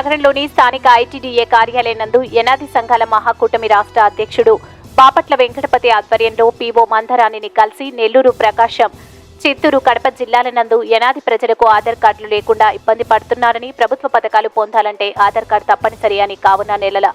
నగరంలోని స్థానిక ఐటీడీఏ కార్యాలయం నందు యనాది సంఘాల మహాకూటమి రాష్ట్ర అధ్యక్షుడు బాపట్ల వెంకటపతి ఆధ్వర్యంలో పీఓ మందరాణిని కలిసి నెల్లూరు ప్రకాశం చిత్తూరు కడప జిల్లాల నందు యనాది ప్రజలకు ఆధార్ కార్డులు లేకుండా ఇబ్బంది పడుతున్నారని ప్రభుత్వ పథకాలు పొందాలంటే ఆధార్ కార్డు తప్పనిసరి అని కావున నెలల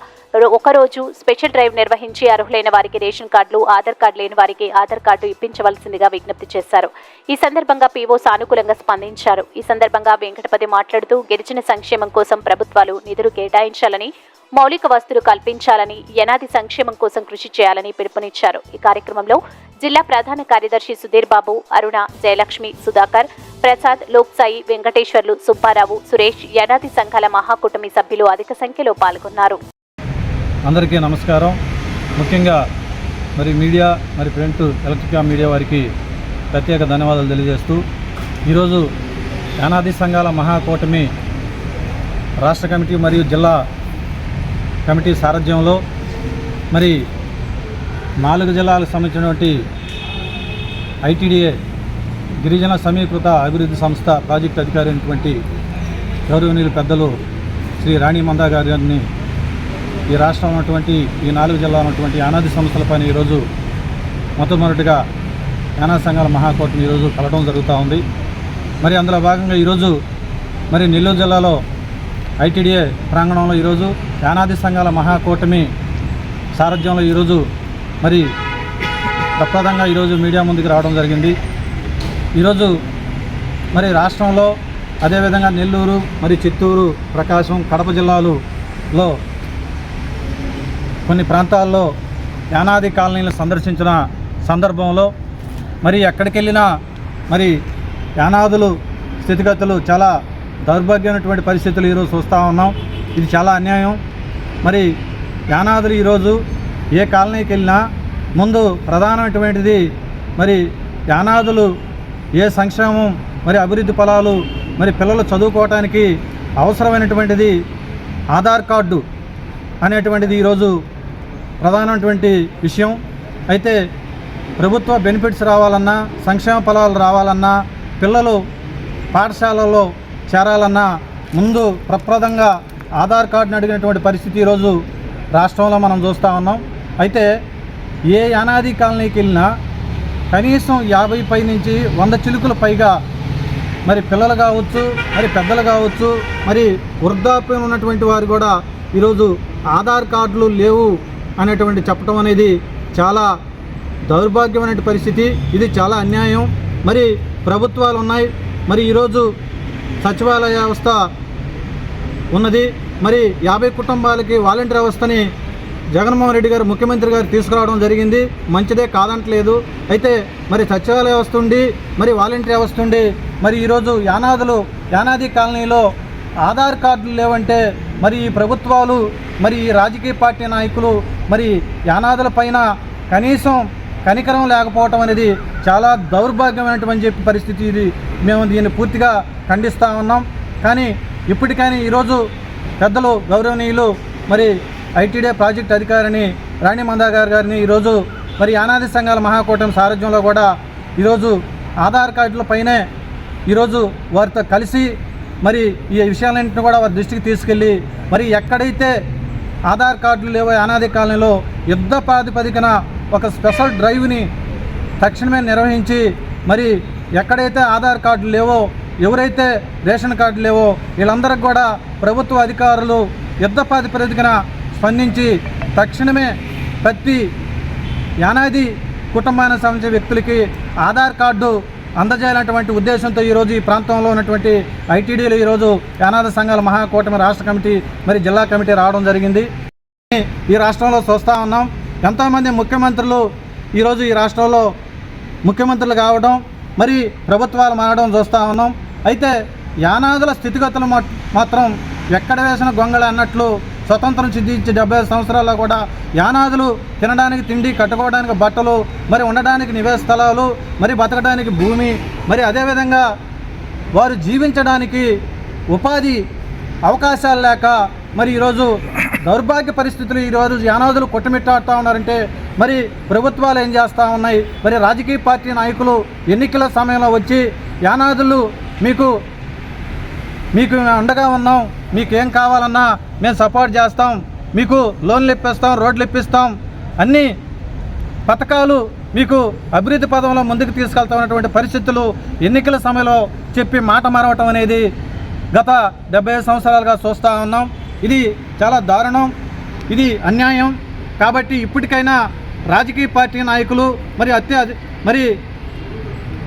ఒకరోజు స్పెషల్ డ్రైవ్ నిర్వహించి అర్హులైన వారికి రేషన్ కార్డులు ఆధార్ కార్డు లేని వారికి ఆధార్ కార్డు ఇప్పించవలసిందిగా విజ్ఞప్తి చేశారు. ఈ సందర్భంగా పీఓ సానుకూలంగా స్పందించారు. ఈ సందర్భంగా వెంకటపతి మాట్లాడుతూ గిరిజన సంక్షేమం కోసం ప్రభుత్వాలు నిధులు కేటాయించాలని మౌలిక వస్తువులు కల్పించాలని యనాది సంక్షేమం కోసం కృషి చేయాలని పిలుపునిచ్చారు. ఈ కార్యక్రమంలో జిల్లా ప్రధాన కార్యదర్శి సుధీర్ బాబు అరుణ జయలక్ష్మి సుధాకర్ ప్రసాద్ లోక్సాయి వెంకటేశ్వర్లు సుబ్బారావు సురేష్ యనాది సంఘాల మహాకూటమి సభ్యులు అధిక సంఖ్యలో పాల్గొన్నారు. అందరికీ నమస్కారం. ముఖ్యంగా మరి మీడియా మరి ప్రింట్ ఎలక్ట్రికా మీడియా వారికి ప్రత్యేక ధన్యవాదాలు తెలియజేస్తూ ఈరోజు యానాది సంఘాల మహాకూటమి రాష్ట్ర కమిటీ మరియు జిల్లా కమిటీ సారథ్యంలో మరి నాలుగు జిల్లాలకు సంబంధించినటువంటి ఐటీడీఏ గిరిజన సమీకృత అభివృద్ధి సంస్థ ప్రాజెక్టు అధికారి అయినటువంటి గౌరవనీయులు పెద్దలు శ్రీ రాణి మందా గారిని ఈ రాష్ట్రం ఉన్నటువంటి ఈ నాలుగు జిల్లా ఉన్నటువంటి యానాది సంస్థలపైన ఈరోజు మొట్టమొదటిగా యానా సంఘాల మహాకూటమి ఈరోజు కలవడం జరుగుతూ ఉంది. మరి అందులో భాగంగా ఈరోజు మరి నెల్లూరు జిల్లాలో ఐటీడీఏ ప్రాంగణంలో ఈరోజు యానాది సంఘాల మహాకూటమి సారథ్యంలో ఈరోజు మరి ప్రప్రదంగా ఈరోజు మీడియా ముందుకు రావడం జరిగింది. ఈరోజు మరి రాష్ట్రంలో అదేవిధంగా నెల్లూరు మరి చిత్తూరు ప్రకాశం కడప జిల్లాలలో కొన్ని ప్రాంతాల్లో యానాది కాలనీలు సందర్శించిన సందర్భంలో మరి ఎక్కడికి వెళ్ళినా మరి యానాదులు స్థితిగతులు చాలా దౌర్భాగ్యమైనటువంటి పరిస్థితులు ఈరోజు చూస్తూ ఉన్నాం. ఇది చాలా అన్యాయం. మరి యానాదులు ఈరోజు ఏ కాలనీకి వెళ్ళినా ముందు ప్రధానమైనటువంటిది మరి యానాదులు ఏ సంక్షేమం మరి అభివృద్ధి పొలాలు మరి పిల్లలు చదువుకోవటానికి అవసరమైనటువంటిది ఆధార్ కార్డు అనేటువంటిది ఈరోజు ప్రధానమైనటువంటి విషయం. అయితే ప్రభుత్వ బెనిఫిట్స్ రావాలన్నా సంక్షేమ ఫలాలు రావాలన్నా పిల్లలు పాఠశాలలో చేరాలన్నా ముందు ప్రప్రదంగా ఆధార్ కార్డుని అడిగినటువంటి పరిస్థితి ఈరోజు రాష్ట్రంలో మనం చూస్తూ ఉన్నాం. అయితే ఏ అనాది కాలనీకి వెళ్ళినా కనీసం యాభై పై నుంచి వంద చిలుకలు పైగా మరి పిల్లలు కావచ్చు మరి పెద్దలు కావచ్చు మరి వృద్ధాప్యం ఉన్నటువంటి వారు కూడా ఈరోజు ఆధార్ కార్డులు లేవు అనేటువంటి చెప్పడం అనేది చాలా దౌర్భాగ్యమైన పరిస్థితి. ఇది చాలా అన్యాయం. మరి ప్రభుత్వాలు ఉన్నాయి. మరి ఈరోజు సచివాలయ వ్యవస్థ ఉన్నది. మరి యాభై కుటుంబాలకి వాలంటీర్ వ్యవస్థని జగన్మోహన్ రెడ్డి గారు ముఖ్యమంత్రి గారు తీసుకురావడం జరిగింది. మంచిదే కాదంటలేదు. అయితే మరి సచివాలయ వ్యవస్థ ఉండి మరి వాలంటీర్ వ్యవస్థ ఉండి మరి ఈరోజు యానాదులు యానాది కాలనీలో ఆధార్ కార్డులు లేవంటే మరి ఈ ప్రభుత్వాలు మరి ఈ రాజకీయ పార్టీ నాయకులు మరి యానాదుల పైన కనీసం కనికరం లేకపోవటం అనేది చాలా దౌర్భాగ్యమైనటువంటి చెప్పి పరిస్థితి ఇది. మేము దీన్ని పూర్తిగా ఖండిస్తూ ఉన్నాం. కానీ ఇప్పటికైనా ఈరోజు పెద్దలు గౌరవనీయులు మరి ఐటీడీ ప్రాజెక్ట్ అధికారిని రాణి మందాగారు గారిని ఈరోజు మరి యానాది సంఘాల మహాకూటమి సారథ్యంలో కూడా ఈరోజు ఆధార్ కార్డుల పైనే ఈరోజు వారితో కలిసి మరి ఈ విషయాలన్నింటిని కూడా వారి దృష్టికి తీసుకెళ్ళి మరి ఎక్కడైతే ఆధార్ కార్డులు లేవో అనాది కాలనీలో యుద్ధ ప్రాతిపదికన ఒక స్పెషల్ డ్రైవ్ని తక్షణమే నిర్వహించి మరి ఎక్కడైతే ఆధార్ కార్డులు లేవో ఎవరైతే రేషన్ కార్డు లేవో వీళ్ళందరికి కూడా ప్రభుత్వ అధికారులు యుద్ధ ప్రాతిపదికన స్పందించి తక్షణమే ప్రతి యానాది కుటుంబానికి సంబంధించిన వ్యక్తులకి ఆధార్ కార్డు అందజేయాలన్నటువంటి ఉద్దేశంతో ఈరోజు ఈ ప్రాంతంలో ఉన్నటువంటి ఐటీడీలు ఈరోజు యానాద సంఘాల మహాకూటమి రాష్ట్ర కమిటీ మరి జిల్లా కమిటీ రావడం జరిగింది. ఈ రాష్ట్రంలో చూస్తూ ఉన్నాం. ఎంతోమంది ముఖ్యమంత్రులు ఈరోజు ఈ రాష్ట్రంలో ముఖ్యమంత్రులు కావడం మరి ప్రభుత్వాలు మారడం చూస్తూ ఉన్నాం. అయితే యానాదుల స్థితిగతులు మాత్రం ఎక్కడ వేసిన గొంగళి అన్నట్లు స్వతంత్రం సిద్ధించి డెబ్బై ఐదు సంవత్సరాల్లో కూడా యానాదులు తినడానికి తిండి కట్టుకోవడానికి బట్టలు మరి ఉండడానికి నివేశ స్థలాలు మరి బతకడానికి భూమి మరి అదేవిధంగా వారు జీవించడానికి ఉపాధి అవకాశాలు లేక మరి ఈరోజు దౌర్భాగ్య పరిస్థితులు ఈరోజు యానాదులు కొట్టుమిట్టాడుతూ ఉన్నారంటే మరి ప్రభుత్వాలు ఏం చేస్తూ ఉన్నాయి? మరి రాజకీయ పార్టీ నాయకులు ఎన్నికల సమయంలో వచ్చి యానాదులు మీకు మీకు ఉండగా అండగా ఉన్నాం ఏం కావాలన్నా మేము సపోర్ట్ చేస్తాం మీకు లోన్లు ఇప్పిస్తాం రోడ్లు ఇప్పిస్తాం అన్నీ పథకాలు మీకు అభివృద్ధి పదంలో ముందుకు తీసుకెళ్తామన్నటువంటి పరిస్థితులు ఎన్నికల సమయంలో చెప్పి మాట మారవటం అనేది గత డెబ్బై సంవత్సరాలుగా చూస్తూ ఉన్నాం. ఇది చాలా దారుణం ఇది అన్యాయం. కాబట్టి ఇప్పటికైనా రాజకీయ పార్టీ నాయకులు మరి అత్య మరి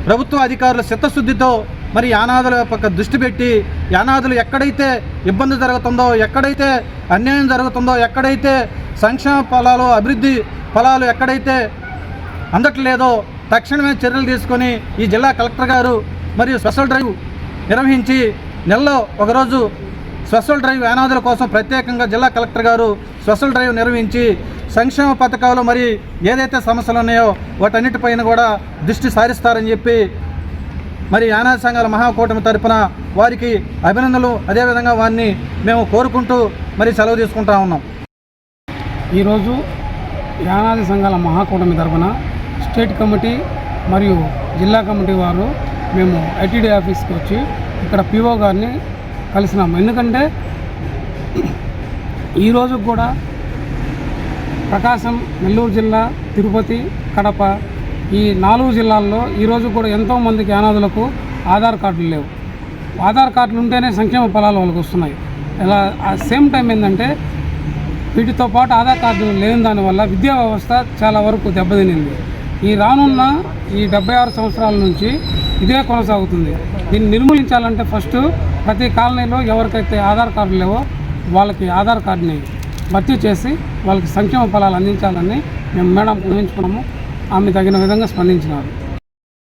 ప్రభుత్వ అధికారుల చిత్తశుద్ధితో మరి యానాదుల పక్క దృష్టి పెట్టి యానాదులు ఎక్కడైతే ఇబ్బంది జరుగుతుందో ఎక్కడైతే అన్యాయం జరుగుతుందో ఎక్కడైతే సంక్షేమ ఫలాలు అభివృద్ధి ఫలాలు ఎక్కడైతే అందట్లేదో తక్షణమే చర్యలు తీసుకొని ఈ జిల్లా కలెక్టర్ గారు మరియు స్పెషల్ డ్రైవ్ నిర్వహించి నెలలో ఒకరోజు స్పెషల్ డ్రైవ్ యానాదుల కోసం ప్రత్యేకంగా జిల్లా కలెక్టర్ గారు స్పెషల్ డ్రైవ్ నిర్వహించి సంక్షేమ పథకాలు మరి ఏదైతే సమస్యలు ఉన్నాయో వాటన్నిటిపైన కూడా దృష్టి సారిస్తారని చెప్పి మరి యానాది సంఘాల మహాకూటమి తరపున వారికి అభినందనలు. అదేవిధంగా వారిని మేము కోరుకుంటూ మరి సెలవు తీసుకుంటా ఉన్నాం. ఈరోజు యానాది సంఘాల మహాకూటమి తరపున స్టేట్ కమిటీ మరియు జిల్లా కమిటీ వారు మేము ఐటీడీ ఆఫీస్కి వచ్చి ఇక్కడ పిఓ గారిని కలిసినాము. ఎందుకంటే ఈరోజు కూడా ప్రకాశం నెల్లూరు జిల్లా తిరుపతి కడప ఈ నాలుగు జిల్లాల్లో ఈరోజు కూడా ఎంతోమందికి అనాథులకు ఆధార్ కార్డులు లేవు. ఆధార్ కార్డులు ఉంటేనే సంక్షేమ ఫలాలు వాళ్ళకి వస్తున్నాయి. ఇలా సేమ్ టైం ఏంటంటే వీటితో పాటు ఆధార్ కార్డు లేని దానివల్ల విద్యా వ్యవస్థ చాలా వరకు దెబ్బతినింది. ఈ రానున్న ఈ డెబ్బై ఆరు సంవత్సరాల నుంచి ఇదే కొనసాగుతుంది. దీన్ని నిర్మూలించాలంటే ఫస్ట్ ప్రతి కాలనీలో ఎవరికైతే ఆధార్ కార్డు లేవో వాళ్ళకి ఆధార్ కార్డుని భర్తీ చేసి వాళ్ళకి సంక్షేమ ఫలాలు అందించాలని మేము మేడం ఊహించుకున్నాము. ఆమె తగిన విధంగా స్పందించినారు.